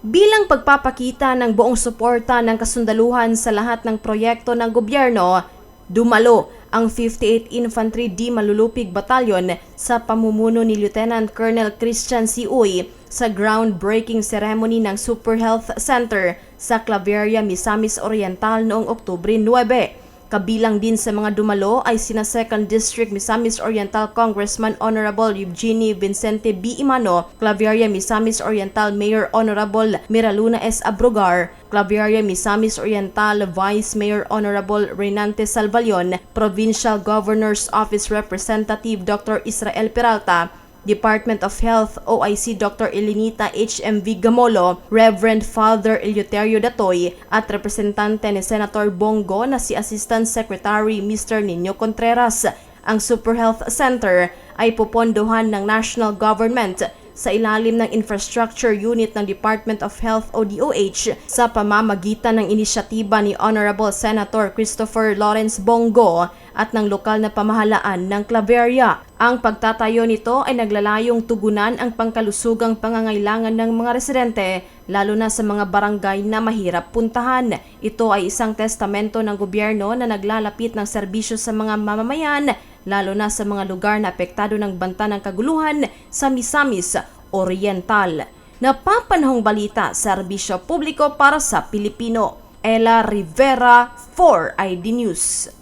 Bilang pagpapakita ng buong suporta ng kasundaluhan sa lahat ng proyekto ng gobyerno, dumalo ang 58th Infantry D Malulupig Battalion sa pamumuno ni Lieutenant Colonel Christian C. Uy sa groundbreaking ceremony ng Super Health Center sa Claveria, Misamis Oriental noong Oktubre 9. Kabilang din sa mga dumalo ay sina 2nd District Misamis Oriental Congressman Honorable Eugenie Vicente B. Imano, Claveria Misamis Oriental Mayor Honorable Miraluna S. Abrogar, Claveria Misamis Oriental Vice Mayor Honorable Renante Salvalion, Provincial Governor's Office Representative Dr. Israel Peralta, Department of Health OIC Dr. Elinita HMV Gamolo, Reverend Father Eleuterio Datoy at representante ni Senator Bongo na si Assistant Secretary Mr. Nino Contreras. Ang Super Health Center ay pupondohan ng national government sa ilalim ng Infrastructure Unit ng Department of Health o DOH sa pamamagitan ng inisyatiba ni Honorable Senator Christopher Lawrence Bongo at ng lokal na pamahalaan ng Claveria. Ang pagtatayo nito ay naglalayong tugunan ang pangkalusugang pangangailangan ng mga residente lalo na sa mga barangay na mahirap puntahan. Ito ay isang testamento ng gobyerno na naglalapit ng serbisyo sa mga mamamayan lalo na sa mga lugar na apektado ng banta ng kaguluhan sa Misamis Oriental. Napapanahong balita, serbisyo publiko para sa Pilipino. Ella Rivera, 4ID News.